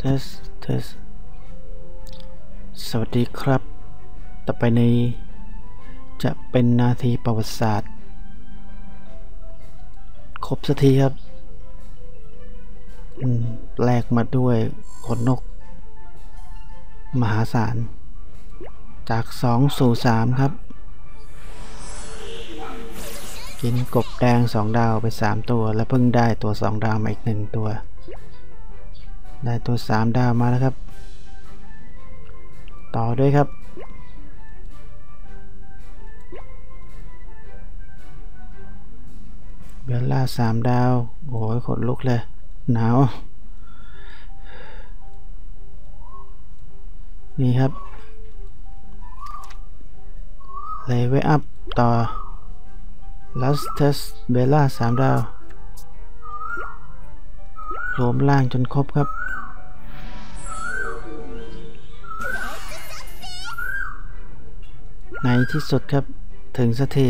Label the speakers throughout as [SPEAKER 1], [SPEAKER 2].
[SPEAKER 1] เทสเทสสวัสดีครับ ต่อไปในจะเป็นนาทีประวัติศาสตร์ ครบสักทีครับแลกมาด้วยขนนก มหาศาล จาก 2 สู่ 3 ครับ กินกบแดง 2 ดาวไป 3 ตัว แล้วเพิ่งได้ตัว 2 ดาวมาอีก 1 ตัว ได้ตัว 3 ดาวมาแล้วครับ ต่อด้วยครับ เบลล่า3ดาว โอ้ยขนลุกเลย หนาว นี่ครับ เลเวอัพต่อลัสเทสเบลล่าสามดาวรวมล่างจนครบครับ ในที่สุดครับถึงสักที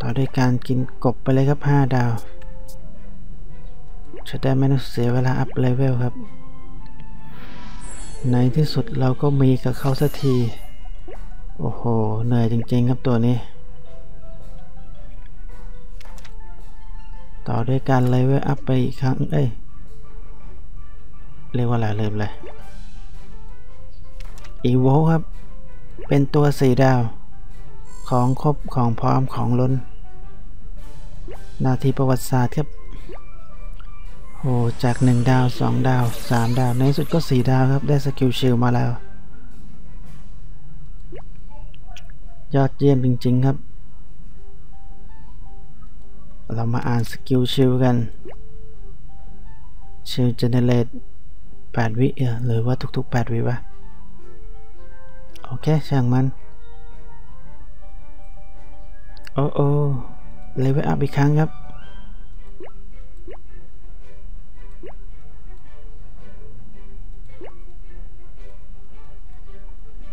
[SPEAKER 1] ต่อด้วยการกินกบไปเลยครับ 5 ดาวจะได้ไม่ต้องเสียเวลาอัพเลเวลครับ ในที่สุดเราก็มีกับเขาสักที โอ้โห เหนื่อยจริงๆครับตัวนี้ ต่อด้วยการเลเวลอัพไปอีกครั้ง เอ้ย เรียกว่าอะไรลืมเลยอีโวครับ เป็นตัวสีดาว ของครบของพร้อมของล้น นาทีประวัติศาสตร์ครับโอ้จาก 1 ดาว 2 ดาว 3 ดาว ในสุดก็ 4 ดาวครับ ได้สกิลชิลมาแล้ว ยอดเยี่ยมจริง ๆ ครับ เรามาอ่านสกิลชิลกันชิลเจเนเรต8 วิเออหรือว่าทุก ๆ 8 วิวะ อเคช่างมันโอ้โอ้เลเวลอัพอีกครั้งครับ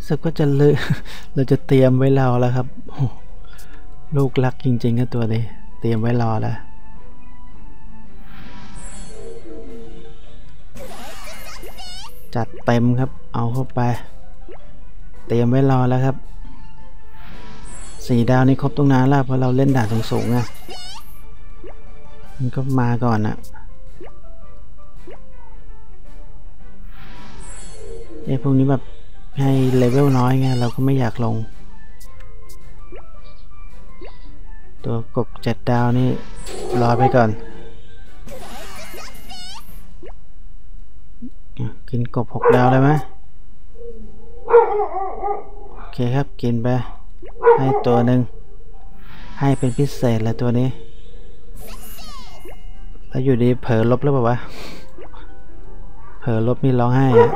[SPEAKER 1] สึกว่าจะเลยเราจะเตรียมไว้รอแล้วครับ ลูกรักจริงๆก็ตัวนี้ เตรียมไว้รอแล้วจัดเต็มครับ เอาเข้าไป เตรียมไว้รอแล้วครับสี่ดาวนี่ครบตรงนานแล้วเพราะเราเล่นด่านสูงๆไงมันก็มาก่อนอะไอ้พวกนี้แบบให้เลเวลน้อยไงเราก็ไม่อยากลง ตัวกบเจ็ดดาวนี่รอไปก่อนกินกบหกดาวได้ไหม โอเคครับกินไป ให้ตัวหนึ่ง ให้เป็นพิเศษเลยตัวนี้ แล้วอยู่ดีเผลอลบแล้วเปล่าวะ เผลอลบนี่ร้องไห้อะ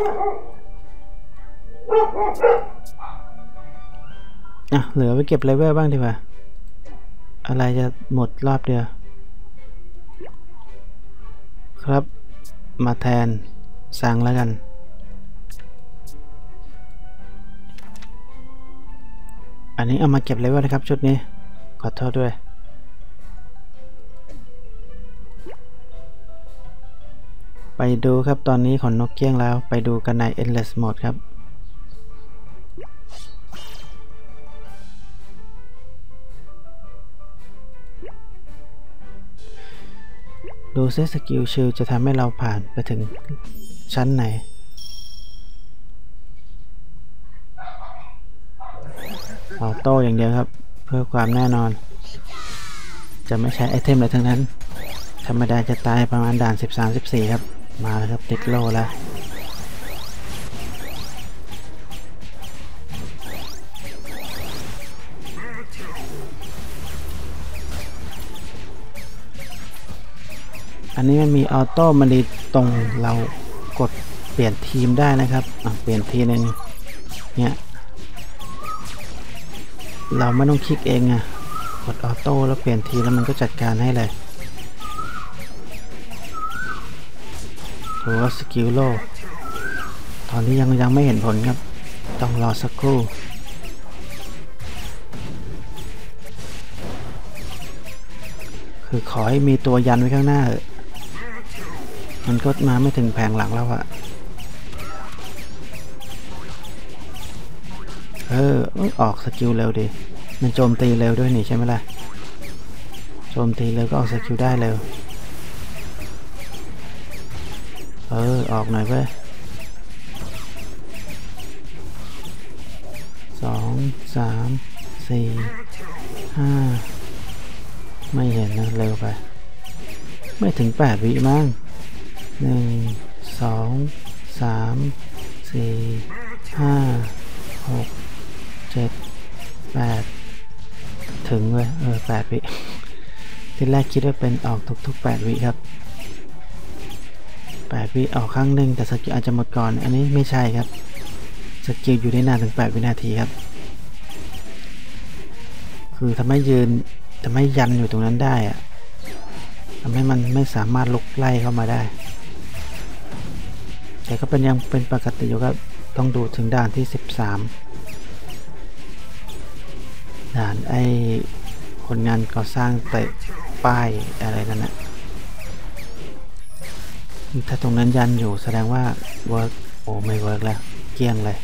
[SPEAKER 1] อะเหลือไว้เก็บเลเวลบ้างดีกว่า อะไรจะหมดรอบเดียว ครับ มาแทนสั่งแล้วกัน อันนี้เอามาเก็บเลเวลนะครับชุดนี้ ขอโทษด้วย ไปดูครับตอนนี้ขนนกเกี้ยงแล้ว ไปดูกันใน endless mode ครับดูเซสกิลชิลจะทำให้เราผ่านไปถึงชั้นไหน ออโต้อย่างเดียวครับ เพื่อความแน่นอน จะไม่ใช้ไอเทมอะไรทั้งนั้น ธรรมดาจะตายประมาณด่าน 13-14 ครับ มาแล้วครับ ติดโลแล้วอันนี้มันมีออโต้มันดีตรงเรากดเปลี่ยนทีมได้นะครับเปลี่ยนทีนึงเนี่ย เราไม่ต้องคลิกเองอะกดออโต้แล้วเปลี่ยนทีแล้วมันก็จัดการให้เลยถือว่าสกิลโลตอนนี้ยังยังไม่เห็นผลครับ ต้องรอสักครู่คือขอให้มีตัวยันไว้ข้างหน้าเถอะมันก็มาไม่ถึงแผงหลังแล้วอะ เอออออกสกิลเร็วดิมันโจมตีเร็วด้วยนี่ใช่ไหมล่ะโจมตีเร็วก็ออกสกิลได้เร็วเออออกหน่อยเว้ยสองสามสี่ห้าไม่เห็นนะเร็วไป ไม่ถึงแปดวิมั้งหนึ่งสองสามสี่ห้าหก เจ็ดแปดถึงเว้ยเออแปดวิ ที่แรกคิดว่าเป็นออกทุกๆแปดวิครับ8วิออกครั้งหนึ่งแต่สกิลอาจจะหมดก่อน อันนี้ไม่ใช่ครับสกิลอยู่ได้นานถึง 8 วินาทีครับ คือทำให้ยืนทำให้ยันอยู่ตรงนั้นได้อะทำให้มันไม่สามารถลุกไล่เข้ามาได้ แต่ก็เป็นยังเป็นปกติอยู่ครับ ต้องดูถึงด่านที่ 13 ด่านไอ้คนงานก่อสร้างเตะป้ายอะไรนั่นนะถ้าตรงนั้นยันอยู่แสดงว่าเวิร์กโอ้ไม่เวิร์กแล้ว เกลี้ยงเลย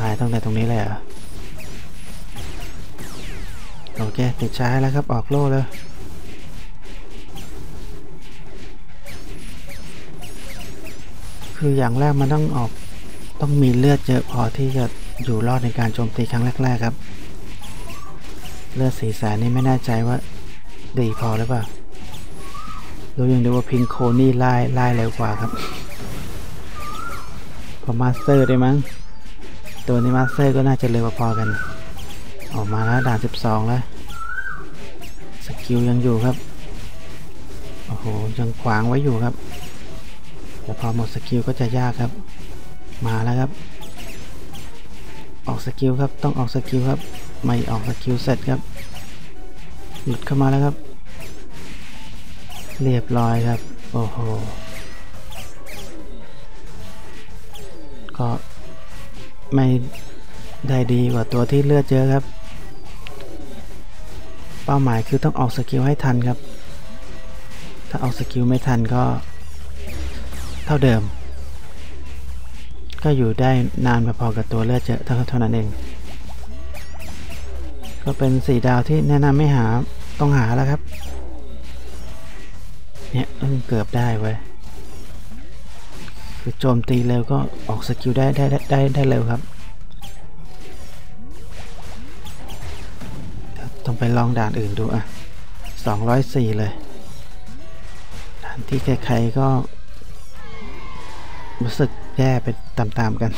[SPEAKER 1] ตายตั้งแต่ตรงนี้เลยอะโอเค ติดช้แล้วครับ ออกโล่เลยคืออย่างแรกมันต้องออกต้องมีเลือดเยอะพอที่จะอยู่รอดในการโจมตีครั้งแรก ๆ ครับ เลือดสีแสนนี่ไม่แน่ใจว่า ดีพอหรือเปล่ารู้ยังดูว่าพิงโคนี่ไล่ไล่เร็วกว่าครับพอมาสเตอร์ได้มั้ง ตัวนี้มาสเตอร์ก็น่าจะเร็วพอกัน ออกมาแล้วด่าน 12 แล้ว สกิลยังอยู่ครับ โอ้โห ยังขวางไว้อยู่ครับ แต่พอหมดสกิลก็จะยากครับ มาแล้วครับ ออกสกิลครับ ต้องออกสกิลครับ ไม่ออกสกิลเสร็จครับ หลุดเข้ามาแล้วครับ เรียบร้อยครับ โอ้โห ก็ไม่ได้ดีกว่าตัวที่เลือดเยอะครับ เป้าหมายคือต้องออกสกิลให้ทันครับ ถ้าออกสกิลไม่ทันก็เท่าเดิม ก็อยู่ได้นานพอๆกับตัวเลือดเยอะเท่าเท่านั้นเอง ก็เป็นสีดาวที่แนะนำไม่หาต้องหาแล้วครับ เนี่ยเกือบได้เว้ยคือโจมตีเร็วก็ออกสกิลได้ได้ได้ได้เร็วครับ ต้องไปลองด่านอื่นดูอะ 204 เลย ด่านที่ใครๆก็ รู้สึกแย่ไปตามๆกัน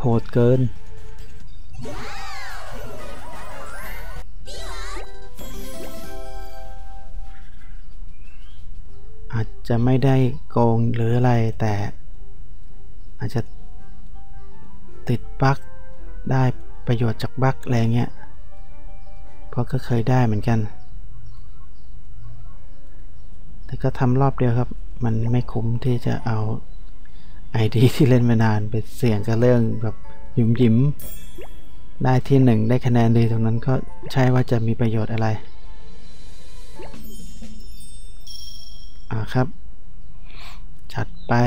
[SPEAKER 1] โหดเกิน จะไม่ได้โกงหรืออะไรแต่ อาจจะติดบั๊กได้ประโยชน์จากบั๊กอะไรเงี้ย เพราะก็เคยได้เหมือนกัน แต่ก็ทำรอบเดียวครับ มันไม่คุ้มที่จะเอา ID ที่เล่นมานานไปเสี่ยงกับเรื่องแบบหยุมหยิมได้ที่หนึ่งได้คะแนนดีตรงนั้นก็ใช่ว่าจะมีประโยชน์อะไร ครับ จัดไป 204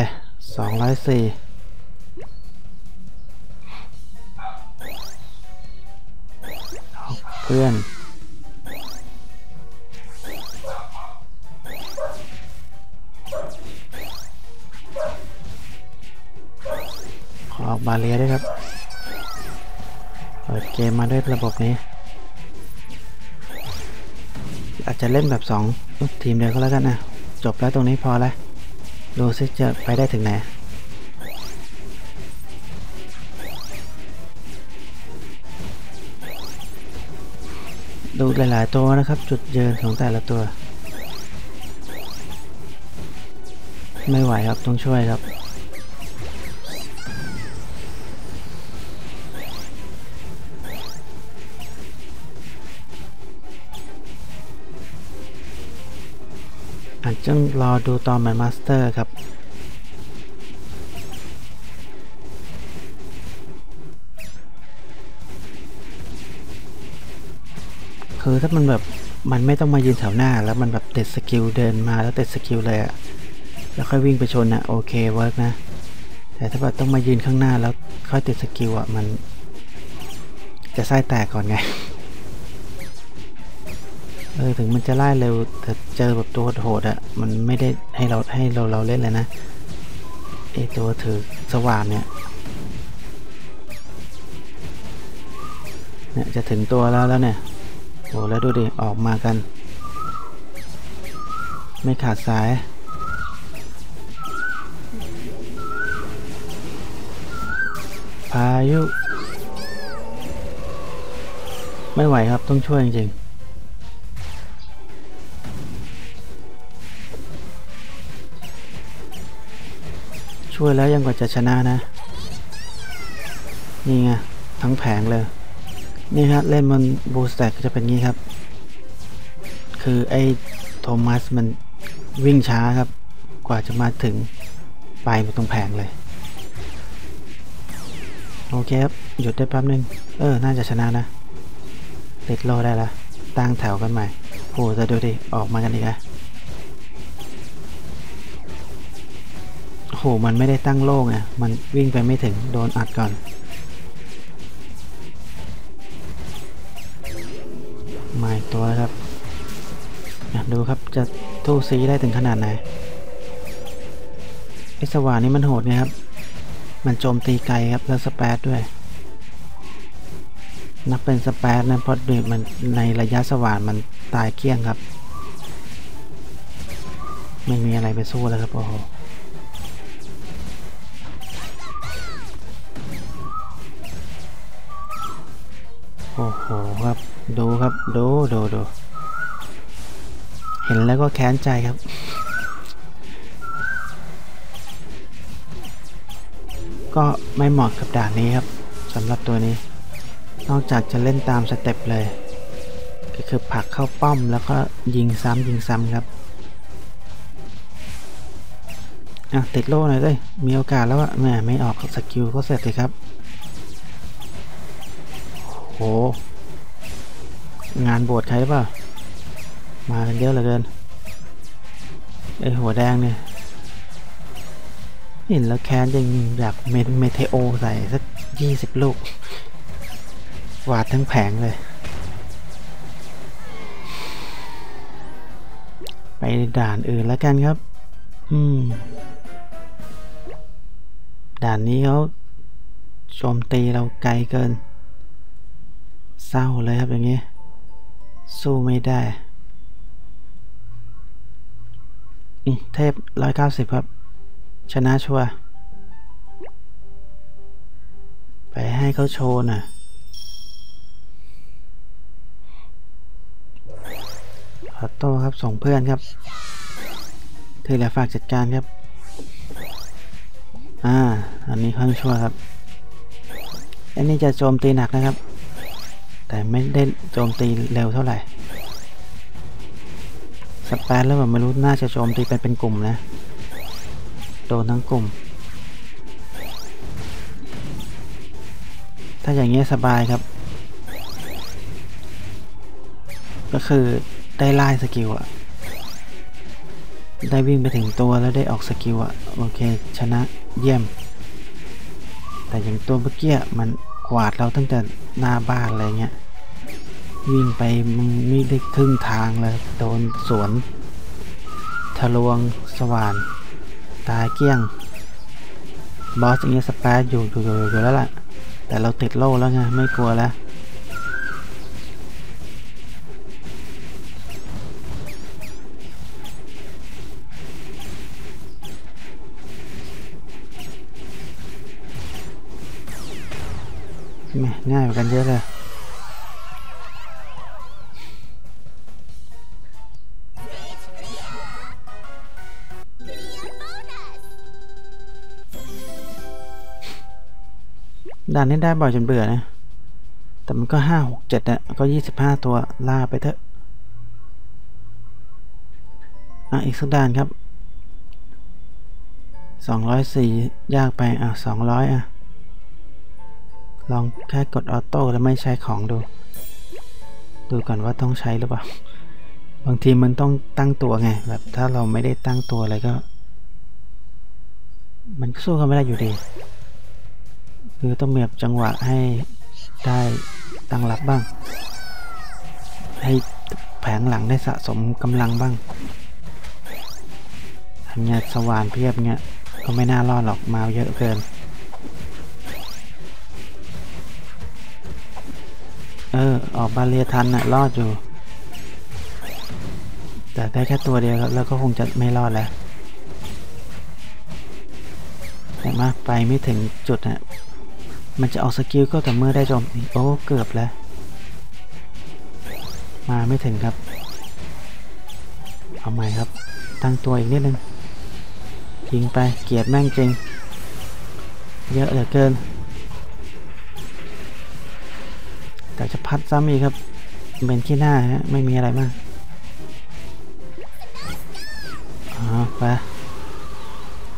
[SPEAKER 1] เอาเพื่อน ขอออกบาเลียด้วยครับ เปิดเกมมาด้วยระบบนี้ อาจจะเล่นแบบ 2 ทีมเดียวก็แล้วกันนะ จบแล้วตรงนี้พอแล้วดูซิจะไปได้ถึงไหนดูหลาย ๆ ตัวนะครับจุดยืนของแต่ละตัว ไม่ไหวครับต้องช่วยครับ อาจจะรอดูตอนมันมาสเตอร์ครับคือถ้ามันแบบมันไม่ต้องมายืนแถวหน้า แล้วมันแบบเด็ดสกิลเดินมาแล้วเด็ดสกิลเลยอะแล้วค่อยวิ่งไปชนนะโอเคเวิร์กนะ แต่ถ้าแบบต้องมายืนข้างหน้าแล้วค่อยติดสกิลอะมันจะไส้แตกก่อนไง ออถึงมันจะไล่เร็วแต่เจอแบบตัวโหดๆอะมันไม่ได้ให้เราให้เราเราเล่นเลยนะไอตัวถือสว่านเนี่ยเนี่ยจะถึงตัวแล้วแล้วเนี่ยโอ้แล้วดูดิออกมากัน ไม่ขาดสายพายุ ไม่ไหวครับต้องช่วยจริงๆ ช่วยแล้วยังกว่าจะชนะนะ นี่ไง ทั้งแผงเลย นี่ครับเล่นมันบูสแต็กจะเป็นงี้ครับ คือไอ้โทมัสมันวิ่งช้าครับ กว่าจะมาถึงไปตรงแผงเลย โอเคครับ หยุดได้แป๊บนึง เออ น่าจะชนะนะ ติดโลได้ละตั้งแถวกันใหม่โหจะดูดิ ออกมากันอีกอะ โหมันไม่ได้ตั้งโล่ไงมันวิ่งไปไม่ถึงโดนอัดก่อน มาอีกตัวครับดูครับจะทู่ซีได้ถึงขนาดไหนไอสว่านนี่มันโหดไงครับ มันโจมตีไกลครับแล้วสเปซด้วย นับเป็นสเปซนะเพราะดมันในระยะสว่านมันตายเกลี้ยงครับ ไม่มีอะไรไปสู้แล้วครับโอ้โห โอ้โหครับ ดูครับ ดูดูดูเห็นแล้วก็แค้นใจครับ ก็ไม่เหมาะกับด่านนี้ครับสำหรับตัวนี้ นอกจากจะเล่นตามสเต็ปเลย ก็คือผลักเข้าป้อมแล้วก็ยิงซ้ำยิงซ้ำครับอะติดโล่หน่อยเลยมีโอกาสแล้วอะแหมไม่ออกสกิลก็เสร็จเลยครับ โห งานบวชใครเปล่ามากันเยอะเหลือเกิน ไอหัวแดงเนี่ย เห็นแล้วแค้นยังอยากเมเมเทโอใส่สักยี่สิบลูก วาดทั้งแผงเลย ไปด่านอื่นแล้วกันครับ อืม ด่านนี้เขาโจมตีเราไกลเกิน เศร้าเลยครับอย่างนี้ สู้ไม่ได้เทพร้อยเก้าสิบครับ ชนะชัวไปให้เขาโชว์น่ะขอโต้ครับส่งเพื่อนครับที่เหลือฝากจัดการครับ อ่า อันนี้ค่อนชัวครับ อันนี้จะโจมตีหนักนะครับ แต่ไม่ได้โจมตีเร็วเท่าไหร่สเปนแล้วแบบไม่รู้น่าจะโจมตีเป็นเป็นกลุ่มนะ โดนทั้งกลุ่ม ถ้าอย่างเงี้ยสบายครับ ก็คือได้ไล่สกิลอะได้วิ่งไปถึงตัวแล้วได้ออกสกิลอะโอเค ชนะเยี่ยม แต่อย่างตัวเมื่อกี้มัน กวาดเราตั้งแต่หน้าบ้านอะไรเงี้ยวิ่งไปไม่ได้ครึ่งทางเลยโดนสวนทะลวงสว่าน ตายเกี้ยง บอสอย่างเงี้ยสแปซอยู่อยู่อยู่แล้วล่ะ แต่เราติดโล่แล้วไง ไม่กลัวแล้ว ง่ายกว่ากันเยอะเลยด่านนี้ได้บ่อยจนเบื่อนะ แต่มันก็ห้าหกเจ็ดอะก็ยี่สิบห้าตัวล่าไปเถอะ อะ อีกสักด่านครับสองร้อยสี่ยากไป อะสองร้อยอะ ลองแค่กดออโต้แล้วไม่ใช้ของดู ดูก่อนว่าต้องใช้หรือเปล่า บางทีมันต้องตั้งตัวไง แบบถ้าเราไม่ได้ตั้งตัวอะไรก็ มันสู้กันไม่ได้อยู่ดี คือต้องมีแบบจังหวะให้ได้ตั้งรับบ้าง ให้แผงหลังได้สะสมกำลังบ้างอันเนี้ยสว่านเพียบเงี้ยก็ไม่น่ารอดหรอกมาเยอะเกิน เออ ออกบาเรียทันน่ะรอดอยู่ แต่ได้แค่ตัวเดียวแล้วก็คงจะไม่รอดแล้วแต่มาไปไม่ถึงจุดฮะมันจะออกสกิลก็แต่เมื่อได้โจมตีโอ้เกือบแล้ว มาไม่ถึงครับ เอาใหม่ครับ ตั้งตัวอีกนิดนึงยิงไปเกียดแม่งจริง เยอะเหลือเกิน จะพัดซ้ำอีกครับ เป็นขี้หน้าฮะไม่มีอะไรมากอ๋อไป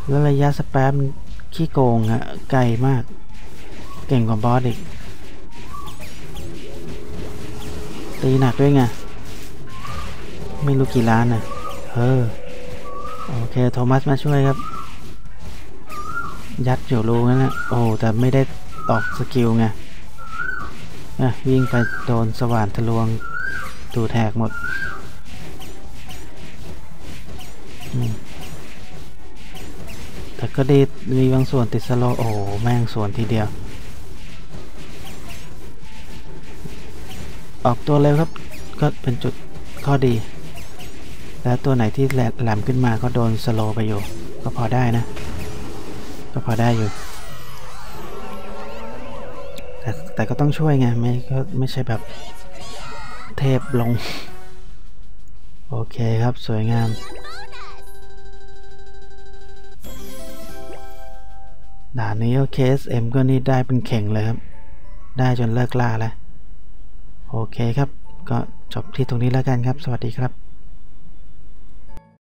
[SPEAKER 1] แล้วระยะสแปมขี้โกงฮะไกลมาก เก่งกว่าบอสอีก ตีหนักด้วยไง ไม่รู้กี่ล้านน่ะเออ โอเค โทมัสมาช่วยครับ ยัดอยู่รูนั่นนะโอ้แต่ไม่ได้ออกสกิลไง อะวิ่งไปโดนสว่านทะลวงตูแทกหมดมแต่ก็ดีมีบางส่วนติดสโลโอ้แม่งส่วนทีเดียว ออกตัวเร็วครับ ก็เป็นจุดข้อดี แล้วตัวไหนที่แหลมขึ้นมาก็โดนสโลไปอยู่ ก็พอได้นะ ก็พอได้อยู่ แต่ก็ต้องช่วยไง ไม่ก็ไม่ใช่แบบเทพลง โอเคครับสวยงาม ด่านนี้โอเค SM ก็นี่ได้เป็นเข่งเลยครับ ได้จนเลิกล่าแล้ว โอเคครับ ก็จบที่ตรงนี้แล้วกันครับ สวัสดีครับ